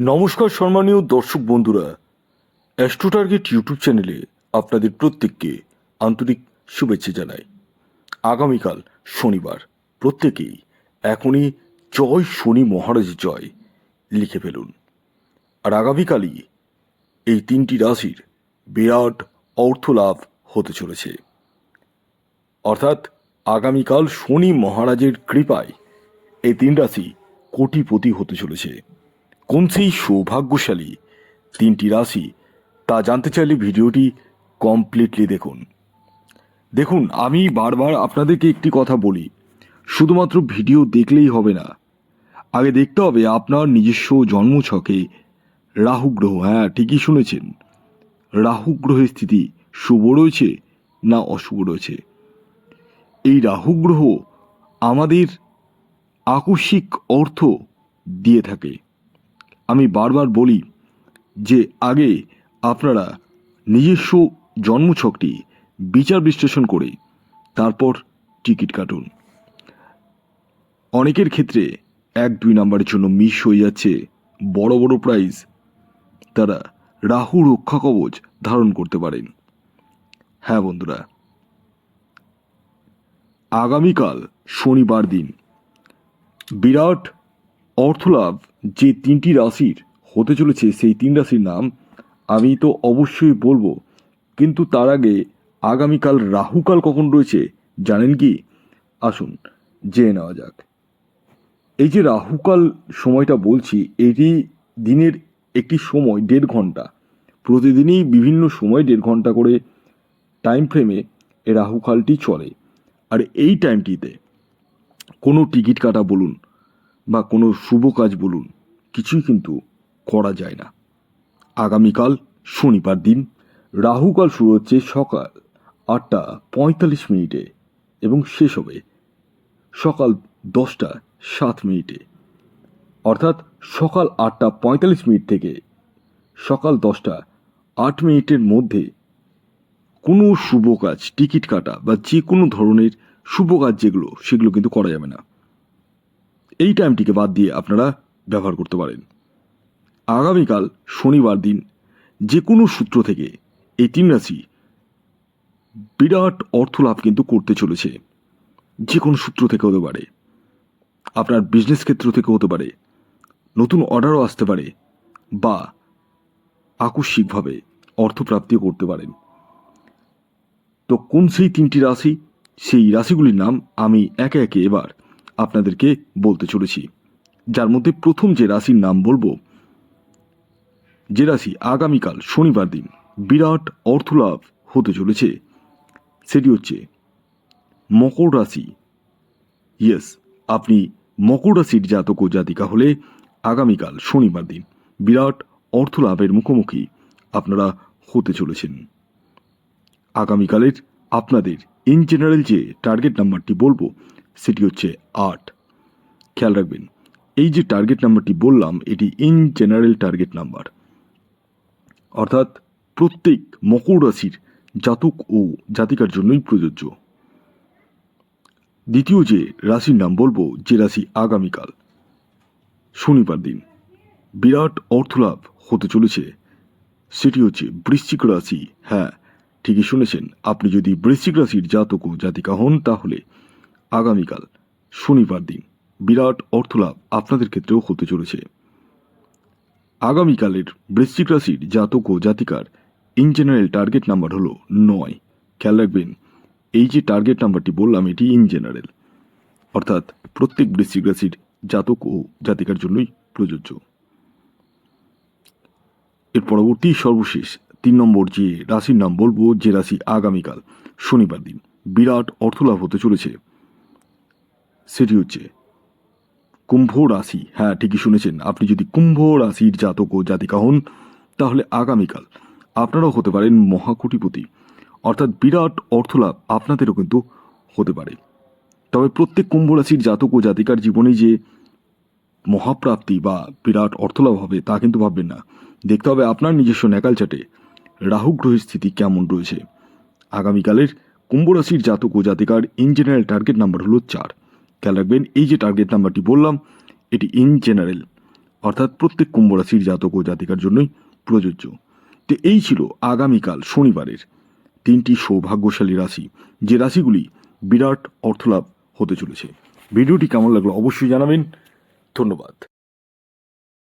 নমস্কার সম্মানীয় দর্শক বন্ধুরা অ্যাস্ট্রো টার্গেট ইউটিউব চ্যানেলে আপনাদের প্রত্যেককে আন্তরিক শুভেচ্ছা জানাই। আগামীকাল শনিবার, প্রত্যেকেই এখনই জয় শনি মহারাজ জয় লিখে ফেলুন। আর আগামীকালই এই তিনটি রাশির বিরাট অর্থ লাভ হতে চলেছে। অর্থাৎ আগামীকাল শনি মহারাজের কৃপায় এই তিন রাশি কোটিপতি হতে চলেছে। কোন সেই সৌভাগ্যশালী তিনটি রাশি তা জানতে চাইলে ভিডিওটি কমপ্লিটলি দেখুন। দেখুন, আমি বারবার আপনাদেরকে একটি কথা বলি, শুধুমাত্র ভিডিও দেখলেই হবে না। আগে দেখতে হবে আপনার নিজস্ব জন্মছকে। রাহু গ্রহ হ্যাঁ ঠিকই শুনেছেন। রাহু গ্রহের স্থিতি শুভ রয়েছে না অশুভ রয়েছে? এই রাহু গ্রহ আমাদের আকস্মিক অর্থ দিয়ে থাকে। আমি বারবার বলি যে আগে আপনারা নিজস্ব জন্মছকটি বিচার বিশ্লেষণ করে তারপর টিকিট কাটুন। অনেকের ক্ষেত্রে এক দুই নাম্বারের জন্য মিস হয়ে যাচ্ছে বড় বড় প্রাইজ। তারা রাহু রক্ষা কবচ ধারণ করতে পারেন। হ্যাঁ বন্ধুরা, আগামীকাল শনিবার দিন, বিরাট অর্থলাভ যে তিনটি রাশির হতে চলেছে সেই তিন রাশির নাম, আমি তো অবশ্যই বলব। কিন্তু তার আগে আগামীকাল রাহুকাল কখন রয়েছে জানেন কি? আসুন জেনে নেওয়া যাক। এই যে রাহুকাল সময়টা বলছি, এটি দিনের একটি সময়, দেড় ঘণ্টা। প্রতিদিনই বিভিন্ন সময় দেড় ঘণ্টা করে টাইম ফ্রেমে এই রাহুকালটি চলে। আর এই টাইমটিতে কোনো টিকিট কাটা বলুন বা কোনো শুভ কাজ বলুন, কিছুই কিন্তু করা যায় না। আগামীকাল শনিবার দিন, রাহুকাল শুরু হচ্ছে সকাল আটটা পঁয়তাল্লিশ মিনিটে এবং শেষ হবে সকাল দশটা সাত মিনিটে। অর্থাৎ সকাল আটটা পঁয়তাল্লিশ মিনিট থেকে সকাল দশটা আট মিনিটের মধ্যে কোনো শুভ কাজ, টিকিট কাটা বা যে কোনো ধরনের শুভ কাজ যেগুলো, সেগুলো কিন্তু করা যাবে না। এই টাইমটিকে বাদ দিয়ে আপনারা ব্যবহার করতে পারেন। আগামীকাল শনিবার দিন যে কোনো সূত্র থেকে এই তিন রাশি বিরাট অর্থ লাভ কিন্তু করতে চলেছে। যে কোনো সূত্র থেকে হতে পারে। আপনার বিজনেস ক্ষেত্র থেকে হতে পারে। নতুন অর্ডারও আসতে পারে বা আকস্মিকভাবে অর্থপ্রাপ্তিও করতে পারেন। তো কোন সেই তিনটি রাশি, সেই রাশিগুলির নাম আমি একে একে এবার আপনাদেরকে বলতে চলেছি, যার মধ্যে প্রথম যে রাশির নাম বলব, যে রাশি আগামীকাল শনিবার দিন বিরাট অর্থলাভ হতে চলেছে, সেটি হচ্ছে মকর রাশি। ইয়েস, আপনি মকর রাশির জাতক ও জাতিকা হলে আগামীকাল শনিবার দিন বিরাট অর্থলাভের মুখোমুখি আপনারা হতে চলেছেন। আগামীকালের আপনাদের ইন জেনারেল যে টার্গেট নাম্বারটি বলব সেটি হচ্ছে আট। খেয়াল রাখবেন, এই যে টার্গেট নাম্বারটি বললাম, এটি ইন জেনারেল টার্গেট নাম্বার অর্থাৎ প্রত্যেক মকর রাশির জাতক ও জাতিকার জন্যই প্রযোজ্য। দ্বিতীয় যে রাশির নাম বলব, যে রাশি আগামীকাল। শনিবার দিন। বিরাট অর্থলাভ হতে চলেছে। সেটি হচ্ছে বৃশ্চিক রাশি। হ্যাঁ ঠিকই শুনেছেন। আপনি যদি বৃশ্চিক রাশির জাতক ও জাতিকা হন, তাহলে আগামীকাল, শনিবার দিন। বিরাট অর্থলাভ আপনাদের ক্ষেত্রেও হতে চলেছে। আগামীকালের বৃশ্চিক রাশির জাতক ও জাতিকার ইন জেনারেল টার্গেট নাম্বার হলো নয়। খেয়াল রাখবেন, এই যে টার্গেট নাম্বারটি বললাম, এটি ইন জেনারেল অর্থাৎ প্রত্যেক বৃশ্চিক রাশির জাতক ও জাতিকার জন্যই প্রযোজ্য। এর পরবর্তী সর্বশেষ তিন নম্বর যে রাশির নাম বলব, যে রাশি আগামীকাল, শনিবার দিন। বিরাট অর্থলাভ হতে চলেছে। সেটি হচ্ছে কুম্ভ রাশি। হ্যাঁ ঠিকই শুনেছেন। আপনি যদি কুম্ভ রাশির জাতক ও জাতিকা হন, তাহলে আগামীকাল আপনারাও হতে পারেন মহাকুটিপতি। অর্থাৎ বিরাট অর্থলাভ আপনাদেরও কিন্তু হতে পারে। তবে প্রত্যেক কুম্ভ রাশির জাতক ও জাতিকার জীবনে যে মহাপ্রাপ্তি বা বিরাট অর্থলাভ হবে, তা কিন্তু ভাববেন না। দেখতে হবে আপনার নিজস্ব ন্যাকাল চাটে রাহু গ্রহের স্থিতি কেমন রয়েছে। আগামীকালের কুম্ভ রাশির জাতক ও জাতিকার ইন জেনারেল টার্গেট নাম্বার হলো চার। খেয়াল রাখবেন, এই যে টার্গেট নাম্বারটি বললাম, এটি ইন জেনারেল অর্থাৎ প্রত্যেক কুম্ভ রাশির জাতক ও জাতিকার জন্যই প্রযোজ্য। তো এই ছিল আগামীকাল শনিবারের তিনটি সৌভাগ্যশালী রাশি, যে রাশিগুলি বিরাট অর্থলাভ হতে চলেছে। ভিডিওটি কেমন লাগল অবশ্যই জানাবেন। ধন্যবাদ।